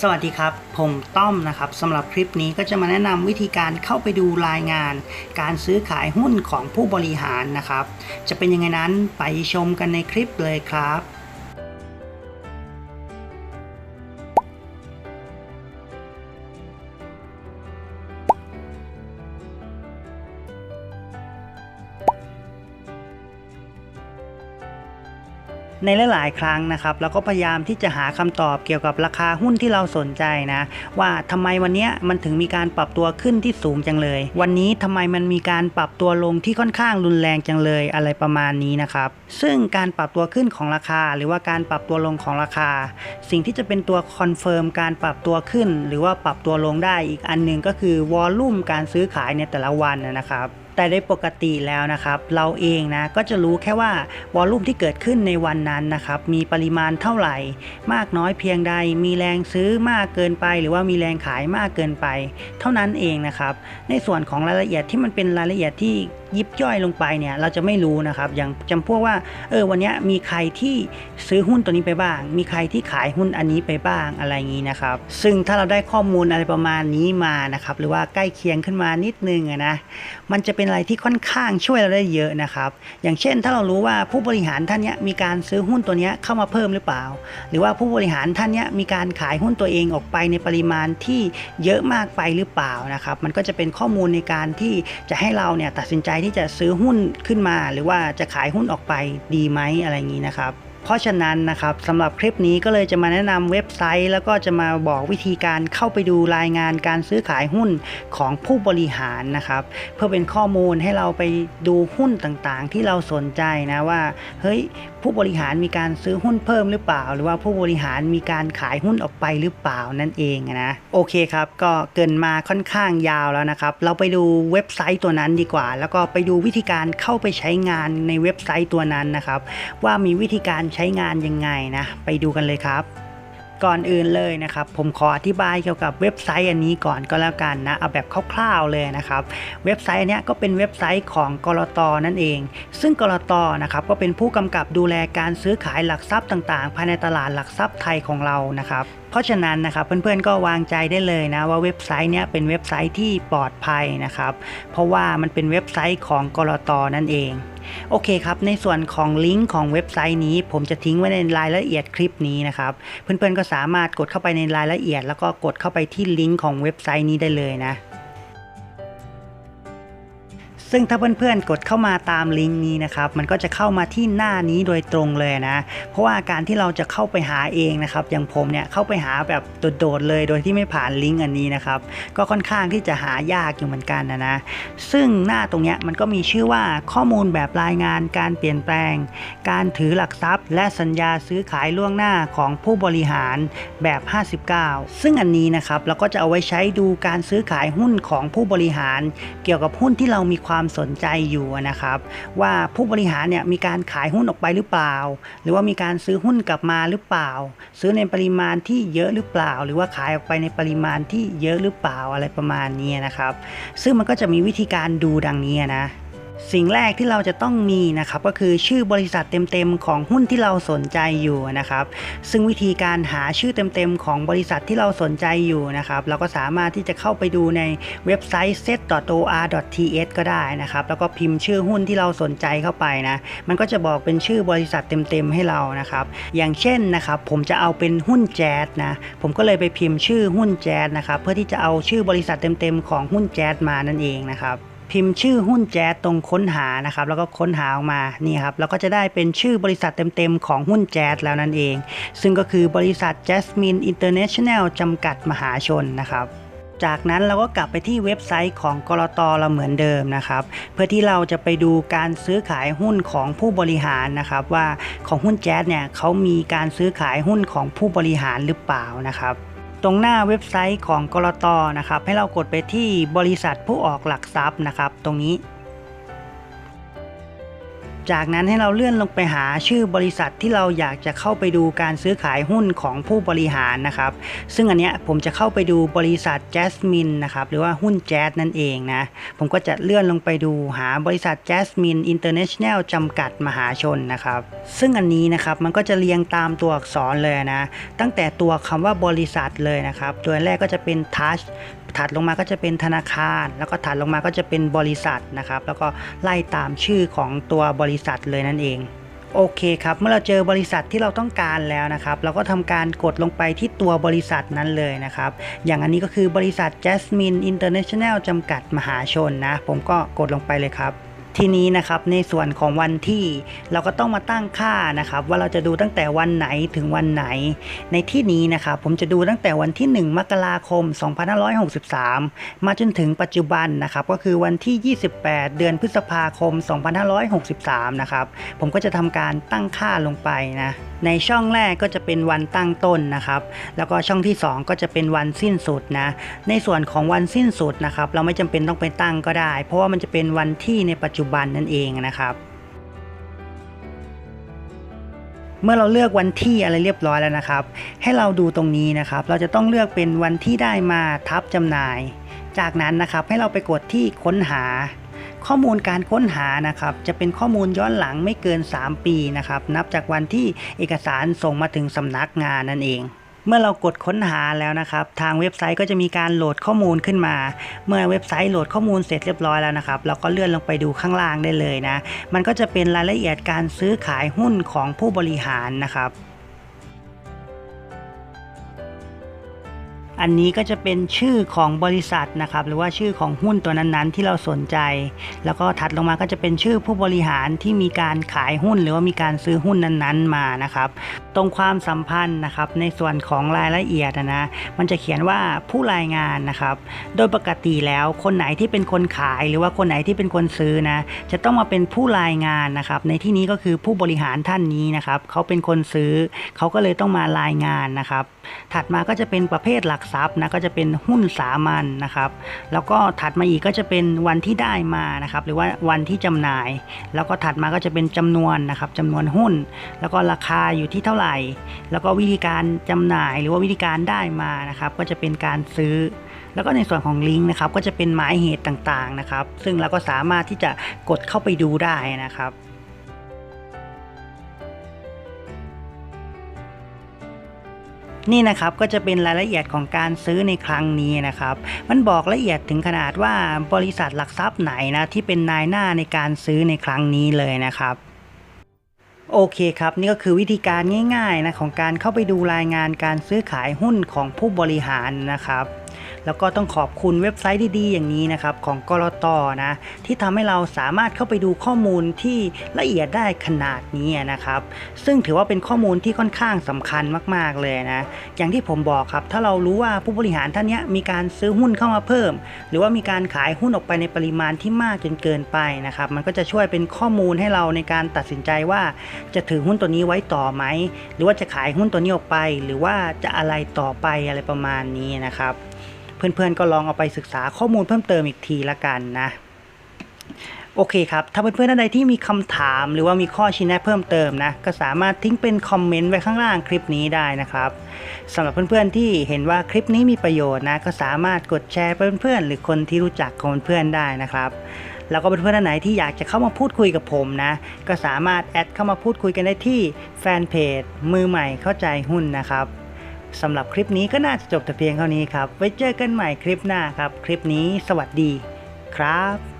สวัสดีครับ ผมต้อมนะครับสำหรับคลิปนี้ก็จะมาแนะนำวิธีการเข้าไปดูรายงาน การซื้อขายหุ้นของผู้บริหารนะครับ จะเป็นยังไงนั้นไปชมกันในคลิปเลยครับ ในหลาย ๆ ครั้งนะครับเราก็พยายามที่จะหาคำตอบเกี่ยวกับราคาหุ้นที่เราสนใจนะ ว่าทำไมวันนี้มันถึงมีการปรับตัวขึ้นที่สูงจังเลย วันนี้ทำไมมันมีการปรับตัวลงที่ค่อนข้างรุนแรงจังเลยอะไรประมาณนี้นะครับ ซึ่งการปรับตัวขึ้นของราคา หรือว่าการปรับตัวลงของราคา สิ่งที่จะเป็นตัวคอนเฟิร์มการปรับตัวขึ้น หรือว่าปรับตัวลงได้อีกอันหนึ่งก็คือวอลลุ่มการซื้อขายในแต่ละวันนะครับ แต่โดยปกติแล้วนะครับ เราเองนะก็จะรู้แค่ว่าวอลลุ่มที่เกิดขึ้นในวันนั้นนะครับ มีปริมาณเท่าไหร่ มากน้อยเพียงใด มีแรงซื้อมากเกินไป หรือว่ามีแรงขายมากเกินไป เท่านั้นเองนะครับ ในส่วนของรายละเอียดที่มันเป็นรายละเอียดที่ยิบย่อยลงไปเนี่ยเราจะไม่รู้นะครับ อย่างจำพวกว่าเออวันนี้มีใครที่ซื้อหุ้นตัวนี้ไปบ้าง มีใครที่ขายหุ้นอันนี้ไปบ้างอะไรอย่างนี้นะครับ ซึ่งถ้าเราได้ข้อมูลอะไรประมาณนี้มานะครับหรือว่าใกล้เคียงขึ้นมานิดนึงนะมันจะเป็นอะไรที่ค่อนข้างช่วยเราได้เยอะนะครับ อย่างเช่นถ้าเรารู้ว่าผู้บริหารท่านเนี้ยมีการซื้อหุ้นตัวเนี้ยเข้ามาเพิ่มหรือเปล่า หรือว่าผู้บริหารท่านเนี้ยมีการขายหุ้นตัวเองออกไปในปริมาณที่เยอะมากไปหรือเปล่านะครับ มันก็จะเป็นข้อมูลในการที่จะให้เราเนี่ยตัดสินใจที่จะซื้อหุ้นขึ้นมา หรือว่าจะขายหุ้นออกไปดีไหมอะไรอย่างนี้นะครับ เพราะฉะนั้นนะครับสำหรับคลิปนี้ก็เลยจะมาแนะนำเว็บไซต์ แล้วก็จะมาบอกวิธีการเข้าไปดูรายงานการซื้อขายหุ้นของผู้บริหารนะครับ เพื่อเป็นข้อมูลให้เราไปดูหุ้นต่างๆ ที่เราสนใจนะว่าเฮ้ย ผู้บริหารมีการซื้อหุ้นเพิ่มหรือเปล่า หรือว่าผู้บริหารมีการขายหุ้นออกไปหรือเปล่านั่นเองนะโอเคครับ ก็เกินมาค่อนข้างยาวแล้วนะครับ เราไปดูเว็บไซต์ตัวนั้นดีกว่า แล้วก็ไปดูวิธีการเข้าไปใช้งานในเว็บไซต์ตัวนั้นนะครับ ว่ามีวิธีการใช้งานยังไงนะ ไปดูกันเลยครับ ก่อนอื่นเลยนะครับผมขออธิบายเกี่ยวกับเว็บไซต์อันนี้ก่อนก็แล้วกันนะเอาแบบคร่าวๆเลยนะครับเว็บไซต์อันเนี้ยก็เป็นเว็บไซต์ของกรตนั่นเอง ซึ่งกรตนะครับก็เป็นผู้กำกับดูแลการซื้อขายหลักทรัพย์ต่างๆ ภายในตลาดหลักทรัพย์ไทยของเรานะครับเพราะฉะนั้นนะครับเพื่อนๆก็วางใจได้เลยนะว่าเว็บไซต์เนี้ยเป็นเว็บไซต์ที่ปลอดภัยนะครับเพราะว่ามันเป็นเว็บไซต์ของกรตนั่นเอง โอเคครับ ในส่วนของลิงก์ของเว็บไซต์นี้ ผมจะทิ้งไว้ในรายละเอียดคลิปนี้นะครับ เพื่อนๆก็สามารถกดเข้าไปในรายละเอียด แล้วก็กดเข้าไปที่ลิงก์ของเว็บไซต์นี้ได้เลยนะ ซึ่งถ้าเพื่อนๆกดเข้ามาตามลิงก์นี้นะครับ มันก็จะเข้ามาที่หน้านี้โดยตรงเลยนะ เพราะว่าการที่เราจะเข้าไปหาเองนะครับ อย่างผมเนี่ยเข้าไปหาแบบโดดๆเลย โดยที่ไม่ผ่านลิงก์อันนี้นะครับ ก็ค่อนข้างที่จะหายากอยู่เหมือนกันนะนะ ซึ่งหน้าตรงเนี้ยมันก็มีชื่อว่าข้อมูลแบบรายงานการเปลี่ยนแปลง การถือหลักทรัพย์ และสัญญาซื้อขายล่วงหน้าของผู้บริหารแบบ 59 ซึ่งอันนี้นะครับเราก็จะเอาไว้ใช้ดูการซื้อขายหุ้นของผู้บริหาร เกี่ยวกับหุ้นที่เรามีความสนใจอยู่นะครับ ว่าผู้บริหารเนี่ยมีการขายหุ้นออกไปหรือเปล่า หรือว่ามีการซื้อหุ้นกลับมาหรือเปล่า ซื้อในปริมาณที่เยอะหรือเปล่า หรือว่าขายออกไปในปริมาณที่เยอะหรือเปล่าอะไรประมาณนี้นะครับ ซึ่งมันก็จะมีวิธีการดูดังนี้นะ สิ่งแรกที่เราจะต้องมีนะครับก็คือชื่อบริษัทเต็มๆของหุ้นที่เราสนใจอยู่นะครับซึ่งวิธีการหาชื่อเต็มๆของบริษัทที่เราสนใจอยู่นะครับเราก็สามารถที่จะเข้าไปดูในเว็บไซต์ set.or.th ก็ได้นะครับแล้วก็พิมพ์ชื่อหุ้นที่เราสนใจเข้าไปนะมันก็จะบอกเป็นชื่อบริษัทเต็มๆให้เรานะครับอย่างเช่นนะครับผมจะเอาเป็นหุ้นแจ๊สนะผมก็เลยไปพิมพ์ชื่อหุ้นแจ๊สนะครับเพื่อที่จะเอาชื่อบริษัทเต็มๆของหุ้นแจ๊สมานั่นเองนะครับ พิมพ์ชื่อหุ้นแจ๊สตรงค้นหานะครับ แล้วก็ค้นหาออกมานี่ครับแล้วก็จะได้เป็นชื่อบริษัทเต็มๆของหุ้นแจ๊สแล้วนั่นเอง ซึ่งก็คือบริษัท Jasmine International จำกัดมหาชนนะครับจากนั้นเราก็กลับไปที่เว็บไซต์ของกรตเราเหมือนเดิมนะครับ เพื่อที่เราจะไปดูการซื้อขายหุ้นของผู้บริหารนะครับ ว่าของหุ้นแจ๊สเนี่ยเขามีการซื้อขายหุ้นของผู้บริหารหรือเปล่านะครับ ตรงหน้าเว็บไซต์ของกรตนะครับให้เรากดไปที่บริษัทผู้ออกหลักทรัพย์นะครับ ตรงนี้ จากนั้นให้เราเลื่อนลงไปหาชื่อบริษัทที่เราอยากจะเข้าไปดูการซื้อขายหุ้นของผู้บริหารนะครับ ซึ่งอันเนี้ยผมจะเข้าไปดูบริษัท Jasmine นะครับหรือว่าหุ้นแจ๊สนั่นเองนะ ผมก็จะเลื่อนลงไปดูหาบริษัท Jasmine International จำกัดมหาชนนะครับ ซึ่งอันนี้นะครับมันก็จะเรียงตามตัวอักษรเลยนะ ตั้งแต่ตัวคำว่าบริษัทเลยนะครับ ตัวแรกก็จะเป็น Touch ถัดลงมาก็จะเป็นธนาคาร แล้วก็ถัดลงมาก็จะเป็นบริษัทนะครับ แล้วก็ไล่ตามชื่อของตัวบริษัทเลยนั่นเองโอเคครับเมื่อเราเจอบริษัทที่เราต้องการแล้วนะครับ เราก็ทำการกดลงไปที่ตัวบริษัทนั้นเลยนะครับ อย่างอันนี้ก็คือบริษัท Jasmine International จำกัดมหาชนนะ ผมก็กดลงไปเลยครับ ทีนี้นะครับในส่วนของวันที่เราก็ต้องมาตั้งค่านะครับ ว่าเราจะดูตั้งแต่วันไหนถึงวันไหน ในที่นี้นะครับผมจะดูตั้งแต่วันที่ 1 มกราคม 2563 มาจนถึงปัจจุบันนะครับก็คือวันที่ 28 เดือนพฤษภาคม 2563 นะครับผมก็จะทำการตั้งค่าลงไปนะในช่องแรกก็จะเป็นวันตั้งต้นนะครับ แล้วก็ช่องที่ 2 ก็จะเป็นวันสิ้นสุดนะ ในส่วนของวันสิ้นสุดนะครับ เราไม่จำเป็นต้องไปตั้งก็ได้ เพราะว่ามันจะเป็นวันที่ในปัจจุบันนั่นเองนะครับ เมื่อเราเลือกวันที่อะไรเรียบร้อยแล้วนะครับ ให้เราดูตรงนี้นะครับ เราจะต้องเลือกเป็นวันที่ได้มาทับจำหน่าย จากนั้นนะครับให้เราไปกดที่ค้นหา ข้อมูลการค้นหานะครับ จะเป็นข้อมูลย้อนหลังไม่เกิน 3 ปีนะครับ นับจากวันที่เอกสารส่งมาถึงสำนักงานนั่นเอง เมื่อเรากดค้นหาแล้วนะครับ ทางเว็บไซต์ก็จะมีการโหลดข้อมูลขึ้นมา เมื่อเว็บไซต์โหลดข้อมูลเสร็จเรียบร้อยแล้วนะครับเราก็เลื่อนลงไปดูข้างล่างได้เลยนะ มันก็จะเป็นรายละเอียดการซื้อขายหุ้นของผู้บริหารนะครับ อันนี้ก็จะเป็นชื่อของบริษัทนะครับหรือว่าชื่อของหุ้นตัวนั้นๆ ที่เราสนใจ แล้วก็ถัดลงมาก็จะเป็นชื่อผู้บริหารที่มีการขายหุ้น หรือว่ามีการซื้อหุ้นนั้นๆมานะครับ ตรงความสัมพันธ์นะครับในส่วนของรายละเอียดนะนะมันจะเขียนว่าผู้รายงานนะครับ โดยปกติแล้วคนไหนที่เป็นคนขายหรือว่าคนไหนที่เป็นคนซื้อนะจะต้องมาเป็นผู้รายงานนะครับ ในที่นี้ก็คือผู้บริหารท่านนี้นะครับเขาเป็นคนซื้อเขาก็เลยต้องมารายงานนะครับ ถัดมาก็จะเป็นประเภทหลักทรัพย์นะก็จะเป็นหุ้นสามัญนะครับ แล้วก็ถัดมาอีกก็จะเป็นวันที่ได้มานะครับ หรือว่าวันที่จำหน่าย แล้วก็ถัดมาก็จะเป็นจำนวนนะครับจำนวนหุ้น แล้วก็ราคาอยู่ที่เท่าไหร่ แล้วก็วิธีการจำหน่าย หรือว่าวิธีการได้มานะครับ ก็จะเป็นการซื้อแล้วก็ในส่วนของลิงก์นะครับก็จะเป็นหมายเหตุต่างๆนะครับ ซึ่งเราก็สามารถที่จะกดเข้าไปดูได้นะครับ นี่นะครับก็จะเป็นรายละเอียดของการซื้อในครั้งนี้นะครับ มันบอกละเอียดถึงขนาดว่าบริษัทหลักทรัพย์ไหนนะที่เป็นนายหน้าในการซื้อในครั้งนี้เลยนะครับโอเคครับ นี่ก็คือวิธีการง่ายๆนะของการเข้าไปดูรายงานการซื้อขายหุ้นของผู้บริหารนะครับ แล้วก็ต้องขอบคุณเว็บไซต์ดีๆ อย่างนี้นะครับของกรตนะที่ทำให้เราสามารถเข้าไปดูข้อมูลที่ละเอียดได้ขนาดนี้นะครับ ซึ่งถือว่าเป็นข้อมูลที่ค่อนข้างสำคัญมาก ๆเลยนะอย่างที่ผมบอกครับ ถ้าเรารู้ว่าผู้บริหารท่านนี้มีการซื้อหุ้นเข้ามาเพิ่ม หรือว่ามีการขายหุ้นออกไปในปริมาณที่มากจนเกินไปนะครับ มันก็จะช่วยเป็นข้อมูลให้เราในการตัดสินใจว่า จะถือหุ้นตัวนี้ไว้ต่อไหม หรือว่าจะขายหุ้นตัวนี้ออกไป หรือว่าจะอะไรต่อไปอะไรประมาณนี้นะครับ พื่อนๆก็ลองเอาไปศึกษาข้อมูลเพิ่มเติมอีกทีละกันนะโอเคครับ ถ้าเพื่อนๆท่านใดที่มีคำถามหรือว่ามีข้อชี้แนะเพิ่มเติมนะ ก็สามารถทิ้งเป็นคอมเมนต์ไว้ข้างล่างคลิปนี้ได้นะครับสำหรับเพื่อนๆที่เห็นว่าคลิปนี้มีประโยชน์นะ ก็สามารถกดแชร์เพื่อนๆหรือคนที่รู้จักของเพื่อนๆได้นะครับ แล้วก็เพื่อนๆท่านไหนที่อยากจะเข้ามาพูดคุยกับผมนะ ก็สามารถแอดเข้ามาพูดคุยกันได้ที่แฟนเพจมือใหม่เข้าใจหุ้นนะครับ สำหรับคลิปนี้ก็น่าจะจบแต่เพียงเท่านี้ครับ ไว้เจอกันใหม่คลิปหน้าครับ คลิปนี้สวัสดีครับ